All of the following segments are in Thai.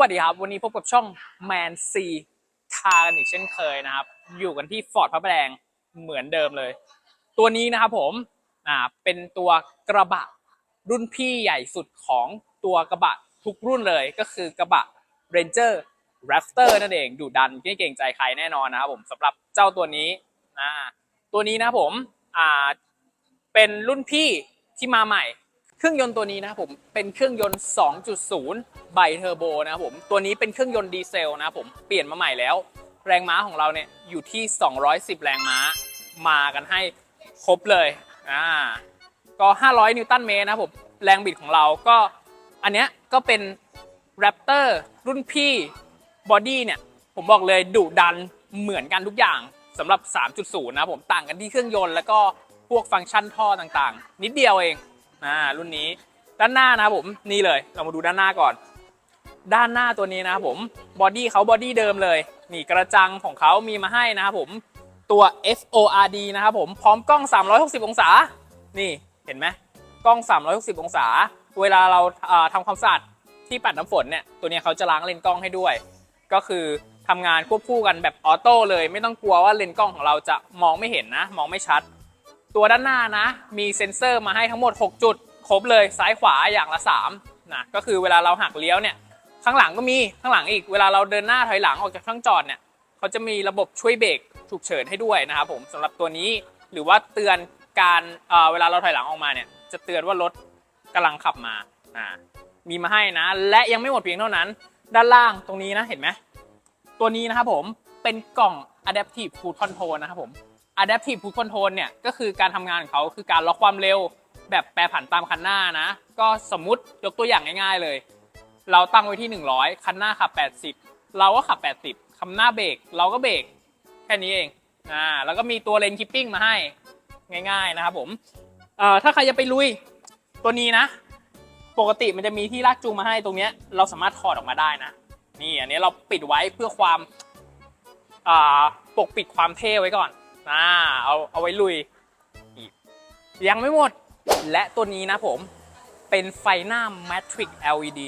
วัสดีครับ วันนี้พบกับช่อง Man C คากันอีกเช่นเคยนะครับ อยู่กันที่ฟอร์ดพระประแดงเหมือนเดิมเลย ตัวนี้นะครับผมอ่าเป็นตัวกระบะรุ่นพี่ใหญ่สุดของตัวกระบะทุกรุ่นเลยก็คือกระบะ Ranger Raptor นั่นเองดุดันไม่เกรงใจใครแน่นอนนะครับผมสำหรับเจ้าตัวนี้อ่าตัวนี้นะครับผมอ่าเป็นรุ่นพี่ที่มาใหม่ เครื่องยนต์ตัวนี้นะครับผมเป็นเครื่องยนต์ 2.0 ไบเทอร์โบนะครับผมตัวนี้เป็นเครื่องยนต์ดีเซลนะครับผมเปลี่ยนมาใหม่แล้ว แรงม้าของเราเนี่ยอยู่ที่ 210 แรงม้ามากันให้ครบเลยอ่าก็ 500 นิวตันเมตรนะผมแรงบิดของเราก็อันเนี้ยก็เป็น Raptor รุ่นพี่บอดี้เนี่ยผมบอกเลยดุดันเหมือนกันทุกอย่างสำหรับ 3.0 นะครับผมต่างกันที่เครื่องยนต์แล้วก็พวกฟังก์ชันท่อต่างๆ นิดเดียวเอง อ่ารุ่นนี้ด้านหน้านะครับผมนี่เลย เรามาดูด้านหน้าก่อน ด้านหน้าตัวนี้นะครับผมบอดี้เขาบอดี้เดิมเลย นี่กระจังของเขามีมาให้นะครับผมตัว FORD นะครับผมพร้อมกล้อง 360 องศา นี่เห็นไหมกล้อง 360 องศา เวลาเราทำความสะอาดที่ปัดน้ำฝนเนี่ยตัวนี้เขาจะล้างเลนส์กล้องให้ด้วย ก็คือทำงานควบคู่กันแบบออโต้เลย ไม่ต้องกลัวว่าเลนส์กล้องของเราจะมองไม่เห็นนะ มองไม่ชัด ตัวด้านหน้านะ มีเซ็นเซอร์มาให้ทั้งหมด 6 จุด ครบเลยซ้ายขวาอย่างละ3นะก็คือเวลาเราหักเลี้ยวเนี่ย ข้างหลังก็มีข้างหลังอีกเวลาเราเดินหน้าถอยหลังออกจากช่องจอดเนี่ยเขาจะมีระบบช่วยเบรกฉุกเฉินให้ด้วยนะครับผมสำหรับตัวนี้หรือว่าเตือนการเเวลาเราถอยหลังออกมาเนี่ย จะเตือนว่ารถกำลังขับมาอ่ามีมาให้นะ และยังไม่หมดเพียงเท่านั้น ด้านล่างตรงนี้นะเห็นไหมตัวนี้นะครับผมเป็นกล่อง adaptive cruise control นะครับผม adaptive cruise control เนี่ยก็คือการทำงานของเขาคือการล็อกความเร็วแบบแปรผันตามคันหน้านะ ก็สมมติยกตัวอย่างง่ายๆเลย เราตั้งไว้ที่ 100 คันหน้าขับ 80 เราก็ขับ 80คันหน้าเบรกเราก็เบรกแค่นี้เองอ่าแล้วก็มีตัวเลนคิปปิ้งมาให้ง่าย ๆนะครับผมเอ่อถ้าใครจะไปลุยตัวนี้นะ ปกติมันจะมีที่ลากจูงมาให้ตรงเนี้ยเราสามารถถอดออกมาได้นะนี่อันนี้เราปิดไว้เพื่อความอ่าปกปิดความเท่ไว้ก่อน อ่าเอาเอาไว้ลุยอีกยังไม่หมด และตัวนี้นะผมเป็นไฟหน้า Matrix LED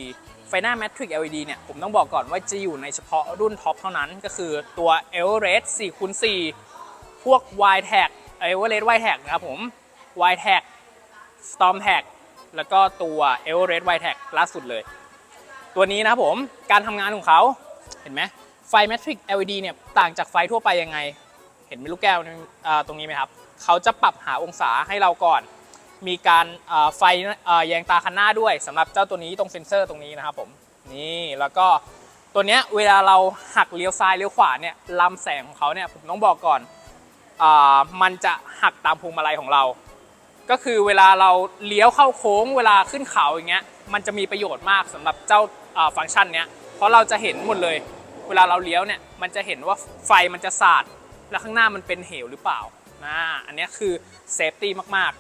ไฟหน้า Matrix LED เนี่ย ผมต้องบอกก่อนว่าจะอยู่ในเฉพาะรุ่นท็อปเท่านั้น ก็คือตัว Everest 4คูณ4พวก y t a g Everest y t a g นะครับผม y t a g Storm Tag แล้วก็ตัว Everest y t a g ล่าสุดเลย ตัวนี้นะครับผมการทำงานของเขาเห็นไหมไฟ Matrix LED เนี่ย ต่างจากไฟทั่วไปยังไง เห็นไหมลูกแก้วตรงนี้ไหมครับเขาจะปรับหาองศาให้เราก่อน มีการไฟแยงตาคันหน้าด้วยสำหรับเจ้าตัวนี้ตรงเซ็นเซอร์ตรงนี้นะครับผมนี่แล้วก็ตัวเนี้ยเวลาเราหักเลี้ยวซ้ายเลี้ยวขวาเนี่ยลำแสงของเขาเนี่ยผมต้องบอกก่อนอมันจะหักตามพวงมาลัยของเรา ก็คือเวลาเราเลี้ยวเข้าโค้ง เวลาขึ้นเขาอย่างเงี้ยมันจะมีประโยชน์มากสำหรับเจ้าอ่าฟังก์ชันเนี้ยเพราะเราจะเห็นหมดเลย เวลาเราเลี้ยวเนี่ยมันจะเห็นว่าไฟมันจะสาด แล้วข้างหน้ามันเป็นเหวหรือเปล่านะอันนี้คือเซฟตี้มาก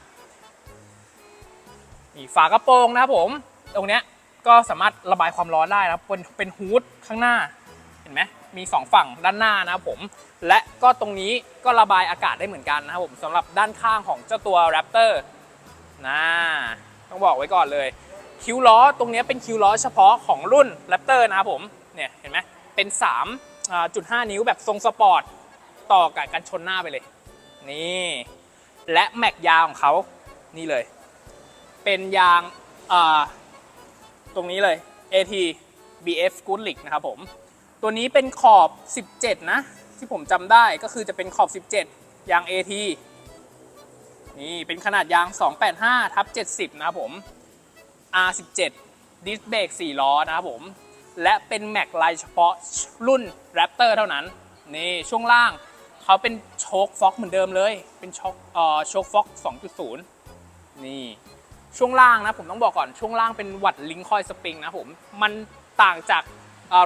ๆนี่ฝากระโปรงนะครับผมตรงเนี้ยก็สามารถระบายความร้อนได้นะครับเป็นเป็นฮูดข้างหน้าเห็นไหมมีสองฝั่งด้านหน้านะครับผม และก็ตรงนี้ก็ระบายอากาศได้เหมือนกันนะครับผมสำหรับด้านข้างของเจ้าตัว Raptor นะต้องบอกไว้ก่อนเลย คิ้วล้อตรงเนี้ยเป็นคิ้วล้อเฉพาะของรุ่น Raptor นะครับผมเนี่ยเห็นไหมเป็น3อ่าจุด5นิ้วแบบทรงสปอร์ต ต่อกับกันชนหน้าไปเลย นี่ และแม็กยาวของเขานี่เลย เป็นยางตรงนี้เลย AT BF Good Lick นะครับผม ตัวนี้เป็นขอบ 17 นะ ที่ผมจำได้ก็คือจะเป็นขอบ 17 ยาง AT นี่เป็นขนาดยาง 285ทับ70 นะครับผม R17 ดิสเบรก4ล้อนะครับผม และเป็นแม็กลายเฉพาะรุ่น Raptor เท่านั้น นี่ช่วงล่าง เขาเป็นโชคฟ็อกเหมือนเดิมเลย เป็นโชคเอ่อโชคฟ็อก 2.0 นี่ ช่วงล่างนะผมต้องบอกก่อนช่วงล่างเป็นวัดลิงคอยสปริงนะผม มันต่างจาก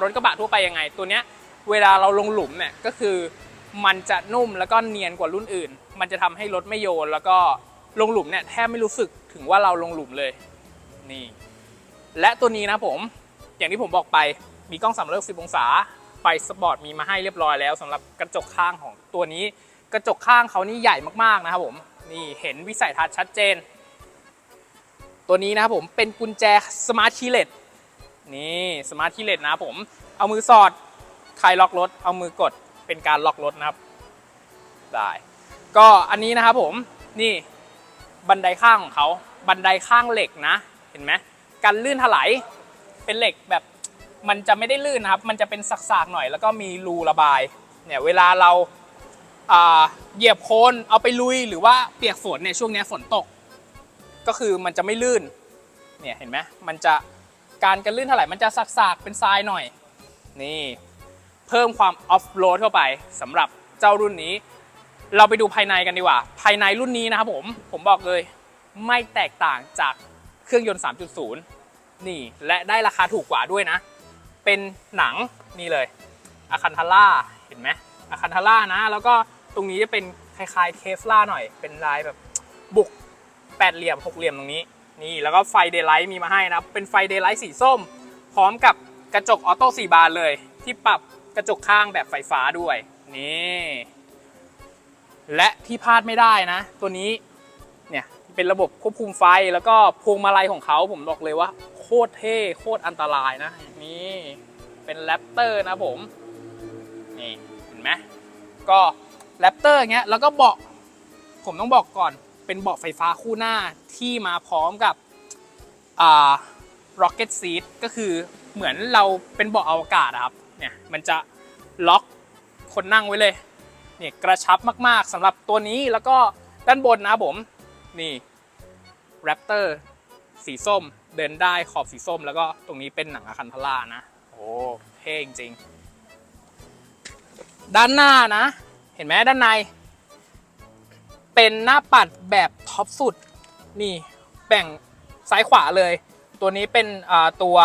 รถกระบะทั่วไปยังไง ตัวเนี้ยเวลาเราลงหลุมเนี่ยก็คือมันจะนุ่มแล้วก็เนียนกว่ารุ่นอื่น มันจะทำให้รถไม่โยน แล้วก็ลงหลุมเนี่ยแทบไม่รู้สึกถึงว่าเราลงหลุมเลย นี่ และตัวนี้นะผม อย่างที่ผมบอกไป มีกล้อง360องศา ไฟสปอร์ตมีมาให้เรียบร้อยแล้วสำหรับกระจกข้างของตัวนี้ กระจกข้างเขานี่ใหญ่มากๆนะครับผมนี่เห็นวิสัยทัศน์ชัดเจน ตัวนี้นะครับผมเป็นกุญแจสมาร์ทคีเลสนี่สมาร์ทคีเลสนะครับผมเอามือสอดคลายล็อกรถ เอามือกดเป็นการล็อกรถนะครับได้ก็อันนี้นะครับผมนี่บันไดข้างของเขาบันไดข้างเหล็กนะ เห็นไหมกันลื่นถลายเป็นเหล็กแบบ มันจะไม่ได้ลื่นนะครับ มันจะเป็นสักๆหน่อย แล้วก็มีรูระบาย เนี่ยเวลาเราเหยียบโคลนเอาไปลุยหรือว่าเปียกฝนเนี่ยช่วงนี้ฝนตก ก็คือมันจะไม่ลื่น เนี่ยเห็นไหมมันจะการกันลื่นเท่าไหร่มันจะสักๆเป็นทรายหน่อย นี่เพิ่มความออฟโรดเข้าไปสำหรับเจ้ารุ่นนี้ เราไปดูภายในกันดีกว่า ภายในรุ่นนี้นะครับผมผมบอกเลยไม่แตกต่างจากเครื่องยนต์ 3.0 นี่และได้ราคาถูกกว่าด้วยนะ เป็นหนังนี่เลยอาคันทาร่าเห็นไหมอาคันทาร่านะ แล้วก็ตรงนี้จะเป็นคล้ายๆเทสลาหน่อย เป็นลายแบบบุกแปดเหลี่ยมหกเหลี่ยมตรงนี้ นี่แล้วก็ไฟเดย์ไลท์มีมาให้นะ เป็นไฟเดย์ไลท์สีส้ม พร้อมกับกระจกออโต้4บานเลย ที่ปรับกระจกข้างแบบไฟฟ้าด้วย นี่ และที่พลาดไม่ได้นะ ตัวนี้เนี่ยเป็นระบบควบคุมไฟแล้วก็พวงมาลัยของเขาผมบอกเลยว่า โคตรเท่โคตรอันตรายนะ นี่เป็นแรปเตอร์นะผม นี่เห็นไหมก็แรปเตอร์เงี้ยแล้วก็เบาะผมต้องบอกก่อนเป็นเบาะไฟฟ้าคู่หน้าที่มาพร้อมกับอ่า rocket seat ก็คือเหมือนเราเป็นเบาะอวกาศอะครับ เนี่ย มันจะล็อกคนนั่งไว้เลย เนี่ยกระชับมากๆสำหรับตัวนี้แล้วก็ด้านบนนะผม นี่ Raptor สีส้ม เดินได้ขอบสีส้ม แล้วก็ตรงนี้เป็นหนังอะคันทล่านะ โอ้เท่จริงๆด้านหน้านะ เห็นไหมด้านใน เป็นหน้าปัดแบบท็อปสุด นี่แบ่งซ้ายขวาเลย ตัวนี้เป็นอ่าตัว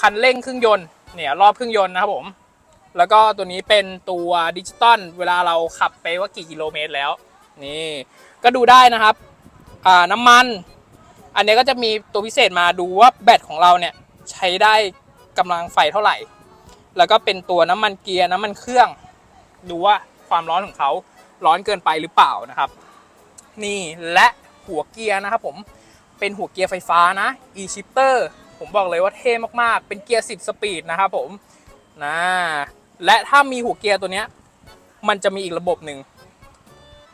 คันเร่งเครื่องยนต์เนี่ยรอบเครื่องยนต์นะครับผม แล้วก็ตัวนี้เป็นตัวดิจิตอลเวลาเราขับไปว่ากี่กิโลเมตรแล้ว นี่ก็ดูได้นะครับอ่าน้ำมัน อันนี้ก็จะมีตัวพิเศษมาดูว่าแบตของเราเนี่ยใช้ได้กำลังไฟเท่าไหร่ แล้วก็เป็นตัวน้ำมันเกียร์น้ำมันเครื่อง ดูว่าความร้อนของเขาร้อนเกินไปหรือเปล่านะครับ นี่และหัวเกียร์นะครับผมเป็นหัวเกียร์ไฟฟ้านะ e-shifter ผมบอกเลยว่าเท่มากๆ เป็นเกียร์ 10 สปีดนะครับผมนะและถ้ามีหัวเกียร์ตัวเนี้ยมันจะมีอีกระบบหนึ่ง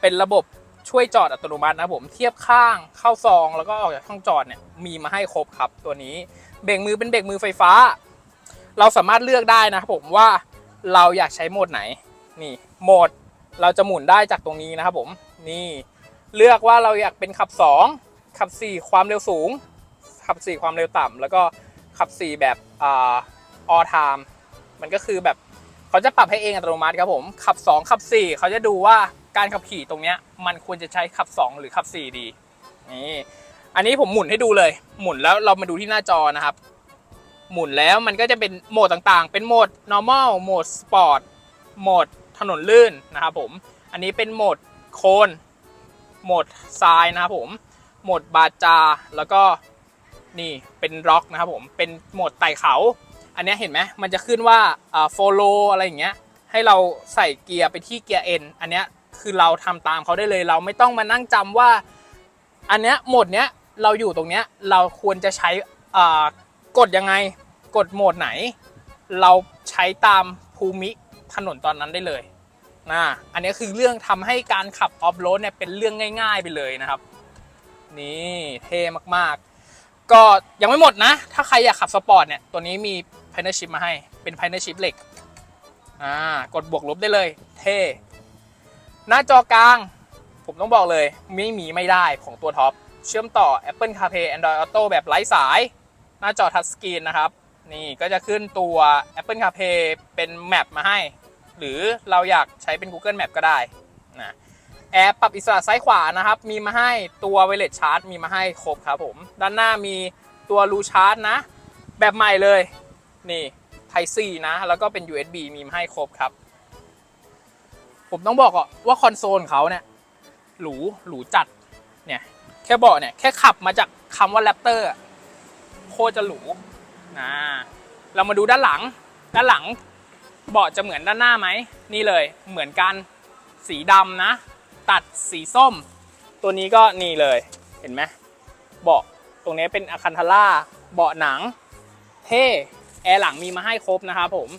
เป็นระบบ ช่วยจอดอัตโนมัตินะผมเทียบข้างเข้าซอง แล้วก็ออกจากช่องจอดเนี่ยมีมาให้ครบครับตัวนี้เบรกมือเป็นเบรกมือไฟฟ้า เราสามารถเลือกได้นะครับผมว่าเราอยากใช้โหมดไหนนี่โหมดเราจะหมุนได้จากตรงนี้นะครับผมนี่เลือกว่าเราอยากเป็นขับ 2 ขับ 4 ความเร็วสูง ขับ 4 ความเร็วต่ำแล้วก็ขับ 4 แบบอ่า all time มันก็คือแบบเขาจะปรับให้เองอัตโนมัติครับผมขับ 2 ขับ 4 เขาจะดูว่า การขับขี่ตรงเนี้ยมันควรจะใช้ขับ 2 หรือขับ 4 ดีนี่อันนี้ผมหมุนให้ดูเลย หมุนแล้วเรามาดูที่หน้าจอนะครับ หมุนแล้วมันก็จะเป็นโหมดต่างๆ เป็นโหมด normal โหมด sport โหมดถนนลื่นนะครับผม อันนี้เป็นโหมดโคนโหมดทรายนะครับผม โหมดบาจา แล้วก็นี่เป็นร็อกนะครับผม เป็นโหมดไต่เขา อันนี้เห็นไหมมันจะขึ้นว่า follow อะไรอย่างเงี้ย ให้เราใส่เกียร์ไปที่เกียร์ N อันนี้ คือเราทำตามเขาได้เลยเราไม่ต้องมานั่งจำว่า อันเนี้ยโหมดเนี้ยเราอยู่ตรงเนี้ยเราควรจะใช้อ่ากดยังไงกดโหมดไหน เราใช้ตามภูมิถนนตอนนั้นได้เลยนะอันนี้คือเรื่องทำให้การขับออฟโรดเนี่ยเป็นเรื่องง่าย ๆ ไปเลยนะครับ นี่เท่มากๆ ก็ยังไม่หมดนะ ถ้าใครอยากขับสปอร์ตเนี่ยตัวนี้มี p a n e l Shift มาให้เป็น p a n e l Shift เหล็กอ่ากดบวกลบได้เลย เท่ หน้าจอกลาง ผมต้องบอกเลยไม่มีไม่ได้ของตัวท็อป เชื่อมต่อ Apple CarPlay Android Auto แบบไร้สาย หน้าจอทัชสกรีนนะครับ นี่ก็จะขึ้นตัว Apple CarPlay เป็นแมปมาให้ หรือเราอยากใช้เป็น Google Map ก็ได้นะแอร์ปรับอิสระซ้ายขวานะครับ มีมาให้ตัวไวเลสชาร์จมีมาให้ครบครับผม ด้านหน้ามีตัวรูชาร์จนะ แบบใหม่เลย นี่ Type C นะ แล้วก็เป็น USB มีมาให้ครบครับ ผมต้องบอกก่อนว่าคอนโซลเขาเนี่ยหรูหรูจัดเนี่ยแค่เบอกเนี่ยแค่ขับมาจากคำว่า Raptor อะโคจะหรูนะเรามาดูด้านหลัง ด้านหลังเบาะจะเหมือนด้านหน้าไหมนี่เลยเหมือนกันสีดำนะ ตัดสีส้ม ตัวนี้ก็นี่เลยเห็นไหมเบาะตรงนี้เป็นอะคันทาร่าเบาะหนัง เท่แอร์หลังมีมาให้ครบนะครับผม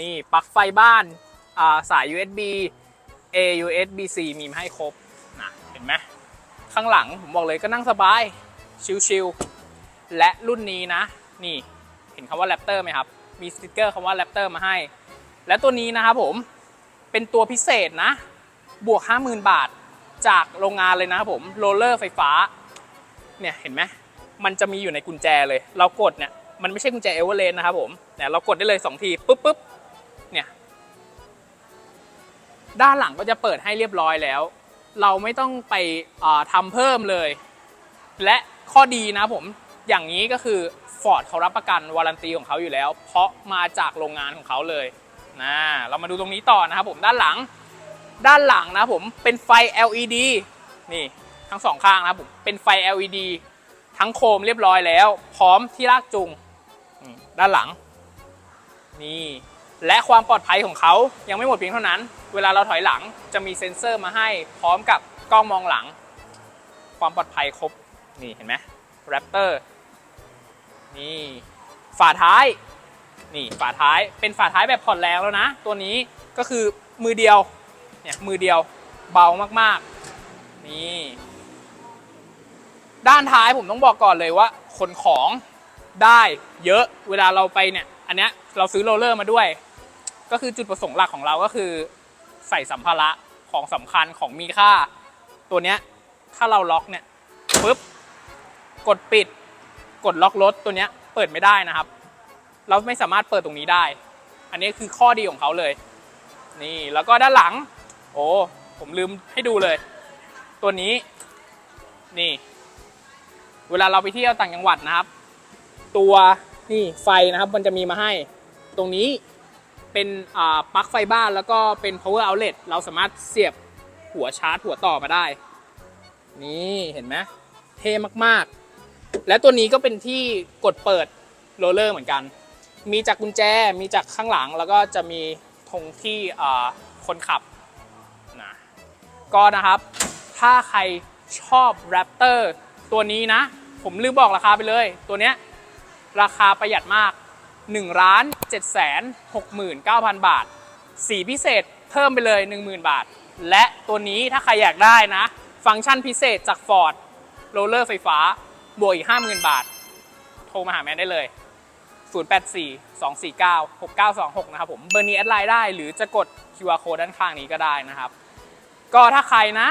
นี่ปลั๊กไฟบ้านาสาย USB A USB C มีมาให้ครบนะเห็นไหมข้างหลังผมบอกเลยก็นั่งสบาย ชิลๆ และรุ่นนี้นะ นี่เห็นคำว่า Raptor ไหมครับ มีสติกเกอร์คำว่า Raptor มาให้ และตัวนี้นะครับผม เป็นตัวพิเศษนะ บวก 50,000 บาทจากโรงงานเลยนะครับผม โรลเลอร์ไฟฟ้า เนี่ยเห็นไหมมันจะมีอยู่ในกุญแจเลย เรากดเนี่ย มันไม่ใช่กุญแจเอเวอร์เรสนะครับผมเนี่ยเรากดได้เลย 2 ที ปุ๊บปุ๊บ ด้านหลังก็จะเปิดให้เรียบร้อยแล้ว เราไม่ต้องไปอ่าทำเพิ่มเลย และข้อดีนะผมอย่างนี้ก็คือ Ford เขารับประกันวารันตีของเขาอยู่แล้ว เพราะมาจากโรงงานของเขาเลยนะเรามาดูตรงนี้ต่อนะครับผมด้านหลัง ด้านหลังนะผมเป็นไฟ LED นี่ทั้งสองข้างนะครับผมเป็นไฟ LED ทั้งโคมเรียบร้อยแล้ว พร้อมที่ลากจูงด้านหลัง นี่ และความปลอดภัยของเขายังไม่หมดเพียงเท่านั้น เวลาเราถอยหลังจะมีเซ็นเซอร์มาให้พร้อมกับกล้องมองหลัง ความปลอดภัยครบ นี่เห็นไหมแรปเตอร์นี่ฝาท้าย นี่ฝาท้ายเป็นฝาท้ายแบบผ่อนแรงแล้วนะ ตัวนี้ก็คือมือเดียวเนี่ยมือเดียวเบามากๆ นี่ด้านท้ายผมต้องบอกก่อนเลยว่าขนของได้เยอะเวลาเราไปเนี่ย อันเนี้ยเราซื้อโรลเลอร์มาด้วย ก็คือจุดประสงค์หลักของเราก็คือ ใส่สัมภาระของสำคัญของมีค่า ตัวเนี้ยถ้าเราล็อกเนี่ยปุ๊บกดปิด กดล็อกรถตัวเนี้ยเปิดไม่ได้นะครับ เราไม่สามารถเปิดตรงนี้ได้ อันนี้คือข้อดีของเขาเลย นี่แล้วก็ด้านหลัง โอ้ผมลืมให้ดูเลย ตัวนี้ นี่ เวลาเราไปเที่ยวต่างจังหวัดนะครับ ตัว นี่ไฟนะครับมันจะมีมาให้ ตรงนี้เป็นปลั๊กไฟบ้านแล้วก็เป็น power outlet เราสามารถเสียบหัวชาร์จหัวต่อมาได้ นี่เห็นไหมเท่มากๆ และตัวนี้ก็เป็นที่กดเปิดโรลเลอร์เหมือนกัน มีจากกุญแจมีจากข้างหลังแล้วก็จะมีธงที่คนขับนะก็นะครับ ถ้าใครชอบ Raptor ตัวนี้นะ ผมลืมบอกราคาไปเลยตัวเนี้ย ราคาประหยัดมาก1ล้าน7แสน69,000 บาท สีพิเศษเพิ่มไปเลย 10,000 บาท และตัวนี้ถ้าใครอยากได้นะ ฟังก์ชันพิเศษจาก Ford โรลเลอร์ไฟฟ้า บวกอีก 50,000 บาท โทรมาหาแมนได้เลย 084 249 6926 นะครับผม เบอร์นี้แอดไลน์ได้ หรือจะกด QR code ด้านข้างนี้ก็ได้นะครับ ก็ถ้าใครนะ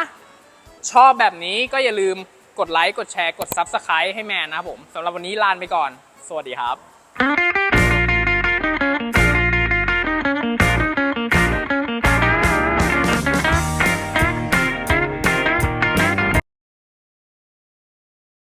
ชอบแบบนี้ก็อย่าลืมกดไลค์ กดแชร์ กด Subscribe ให้แมนนะครับผมสำหรับวันนี้ลาไปก่อน สวัสดีครับ